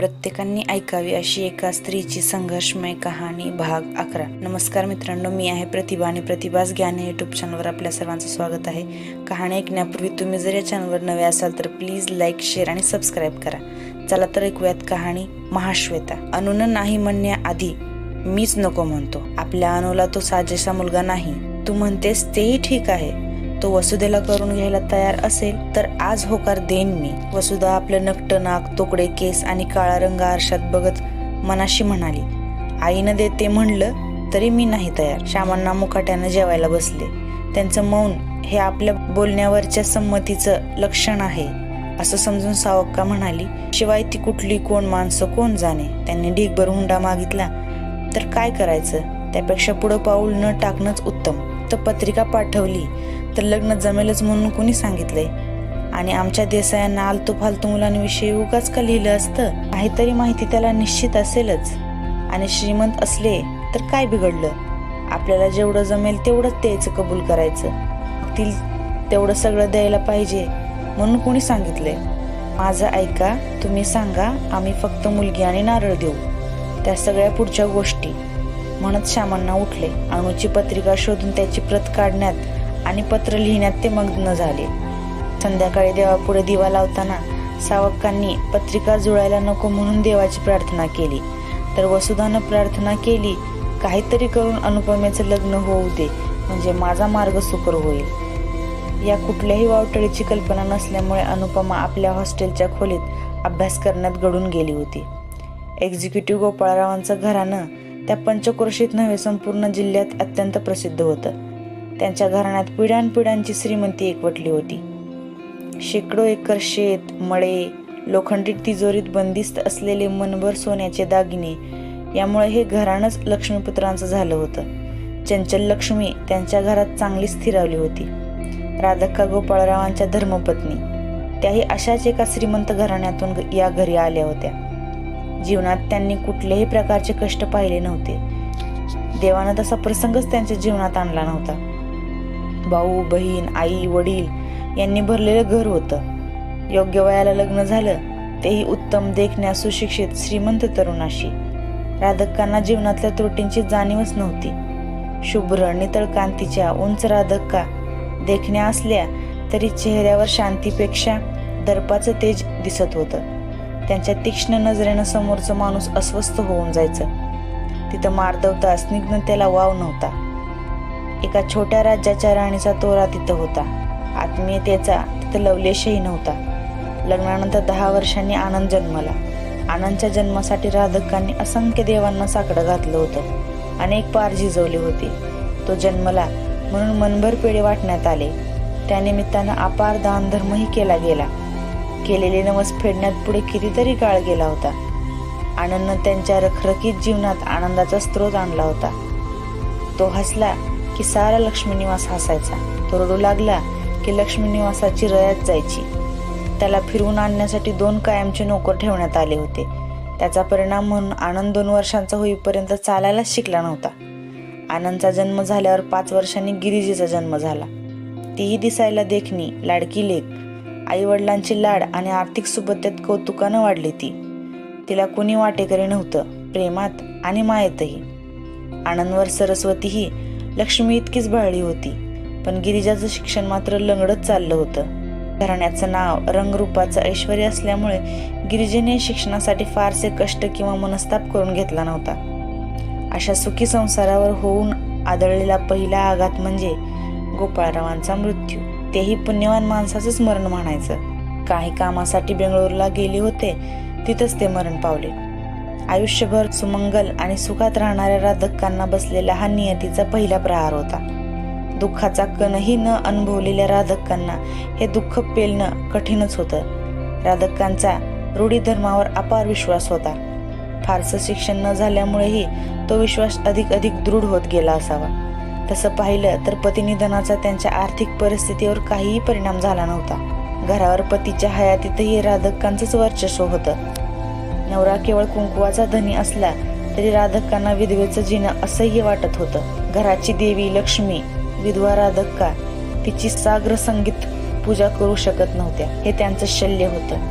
प्रत्येकांनी ऐकावी अशी एका स्त्रीची संघर्षमय कहाणी भाग अकरा. नमस्कार मित्रांनो मी आहे प्रतिभा आणि प्रतिभास ज्ञान या युट्यूब चॅनलवर आपल्या सर्वांचं स्वागत आहे. कहाणी ऐकण्यापूर्वी तुम्ही जर या चॅनलवर नवे असाल तर प्लीज लाईक शेअर आणि सबस्क्राईब करा. चला तर ऐकूयात कहाणी महाश्वेता. अनुन नाही म्हणण्याआधी मीच नको म्हणतो. आपल्या अनुला तो साजेसा मुलगा नाही. तू म्हणतेस तेही ठीक आहे. तो वसुदेला करून घ्यायला तयार असेल तर आज होकार देईन मी. वसुधा आपलं नकट नाक तोकडे केस आणि काळा रंग आरशात बघत मनाशी म्हणाली आईनं देते म्हणलं तरी मी नाही तयार. श्यामांना मुकाट्यानं जेवायला बसले. त्यांचं मौन हे आपल्या बोलण्यावरच्या संमतीचं लक्षण आहे असं समजून सावक्का म्हणाली शिवाय ती कुठली कोण माणसं कोण जाणे? त्यांनी ढीगभर हुंडा मागितला. तर काय करायचं? त्यापेक्षा पुढं पाऊल न टाकणंच उत्तम. फक्त पत्रिका पाठवली तर लग्न जमेलच म्हणून कुणी सांगितलंय? आणि आमच्या देसायांना आलतू फालतू मुलांविषयी उगाच का लिहिलं असतं? काहीतरी माहिती त्याला निश्चित असेलच. आणि श्रीमंत असले तर काय बिघडलं? आपल्याला जेवढं जमेल तेवढंच द्यायचं कबूल करायचं. तील तेवढं सगळं द्यायला पाहिजे म्हणून कुणी सांगितलंय? माझं ऐका तुम्ही सांगा आम्ही फक्त मुलगी आणि नारळ देऊ. त्या सगळ्या पुढच्या गोष्टी. म्हणत श्यामांना उठले. अणूची पत्रिका शोधून त्याची प्रत काढण्यात आणि पत्र लिहिण्यात ते मग्न झाले. संध्याकाळी देवापुढे दिवा लावताना सावकांनी पत्रिका जुळायला नको म्हणून देवाची प्रार्थना केली. तर वसुधानं प्रार्थना केली काहीतरी करून अनुपमेचं लग्न होऊ दे म्हणजे माझा मार्ग सुकर होईल. या कुठल्याही वावटळीची कल्पना नसल्यामुळे अनुपमा आपल्या हॉस्टेलच्या खोलीत अभ्यास करण्यात गडून गेली होती. एक्झिक्युटिव्ह गोपाळरावांचं घराणं त्या पंचक्रोशीत नव्हे संपूर्ण जिल्ह्यात अत्यंत प्रसिद्ध होतं. त्यांच्या घराण्यात पिढ्यानपिढ्यांची श्रीमंती एकवटली होती. शेकडो एकर शेत मळे लोखंडी तिजोरीत बंदिस्त असलेले मनभर सोन्याचे दागिने यामुळे हे घराणंच लक्ष्मीपुत्रांचं झालं होतं. चंचल लक्ष्मी त्यांच्या घरात चांगली स्थिरावली होती. राधक्का गोपाळरावांच्या धर्मपत्नी. त्याही अशाच एका श्रीमंत घराण्यातून या घरी आल्या होत्या. जीवनात त्यांनी कुठल्याही प्रकारचे कष्ट पाहिले नव्हते. देवानं तसा प्रसंगच त्यांच्या जीवनात आणला नव्हता. भाऊ बहीण आई वडील यांनी भरलेलं घर होतं. योग्य वयाला लग्न झालं तेही उत्तम देखण्या सुशिक्षित श्रीमंत तरुणाशी. राधक्कांना जीवनातल्या त्रुटींची जाणीवच नव्हती. शुभ्र नितळ कांतीच्या उंच राधक्का देखण्या असल्या तरी चेहऱ्यावर शांतीपेक्षा दर्पाचं तेज दिसत होतं. त्यांच्या तीक्ष्ण नजरेनं समोरचं माणूस अस्वस्थ होऊन जायचं. तिथं मार्दवता स्निग्धतेला वाव नव्हता. एका छोट्या राज्याच्या राणीचा तोरा तिथं होता. आत्मीयतेचा तिथं लवलेशही नव्हता. लग्नानंतर दहा वर्षांनी आनंद जन्मला. आनंदच्या जन्मासाठी राधकांनी असंख्य देवांना साकडं घातलं होतं. अनेक पार झिजवले होते. तो जन्मला म्हणून मनभर पेढे वाटण्यात आले. त्यानिमित्तानं अपार दानधर्मही केला गेला. केलेले नवस फेडण्यात पुढे कितीतरी काळ गेला होता. आनंदनं त्यांच्या रखरखीत जीवनात आनंदाचा स्रोत आणला होता. तो हसला की सारा लक्ष्मीनिवास हसायचा. तो रडू लागला की लक्ष्मीनिवासाची रयात जायची. त्याला फिरवून आणण्यासाठी दोन कायमचे नोकर ठेवण्यात आले होते. त्याचा परिणाम म्हणून आनंद दोन वर्षांचा होईपर्यंत चालायलाच शिकला नव्हता. आनंदचा जन्म झाल्यावर पाच वर्षांनी गिरिजीचा जन्म झाला. तीही दिसायला देखणी लाडकी लेख आई वडिलांची लाड आणि आर्थिक सुबत्तेत कौतुकानं वाढली ती. तिला कुणी वाटेकरी नव्हतं प्रेमात आणि मायेतही. आनंदवर सरस्वतीही लक्ष्मी इतकीच बळली होती पण गिरिजाचं शिक्षण मात्र लंगडत चाललं होतं. घराण्याचं नाव रंगरूपाचं ऐश्वर असल्यामुळे गिरिजेने शिक्षणासाठी फारसे कष्ट किंवा मनस्ताप करून घेतला नव्हता. अशा सुखी संसारावर होऊन आदळलेला पहिला आघात म्हणजे गोपाळरावांचा मृत्यू. तेही पुण्यवान माणसाचंच मरण म्हणायचं. काही कामासाठी बेंगळूरला गेले होते तिथंच ते मरण पावले. आयुष्यभर सुमंगल आणि सुखात राहणाऱ्या राधक्कांना बसलेला हा नियतीचा पहिला प्रहार होता. दुःखाचा कणही न अनुभवलेल्या राधक्कांना हे दुःख पेलणं कठीणच होतं. राधक्कांचा रूढी धर्मावर अपार विश्वास होता. फारसं शिक्षण न झाल्यामुळेही तो विश्वास अधिक अधिक दृढ होत गेला असावा. तसं पाहिलं तर पतिनिधनाचा त्यांच्या आर्थिक परिस्थितीवर काहीही परिणाम झाला नव्हता. घरावर पतीच्या हयातीतही राधकांचंच वर्चस्व होतं. नवरा केवळ कुंकुवाचा धनी असला तरी राधक्कांना विधवेचं जिणं असह्य वाटत होतं. घराची देवी लक्ष्मी विधवा राधक्का तिची साग्र संगीत पूजा करू शकत नव्हत्या. हे त्यांचं शल्य होतं.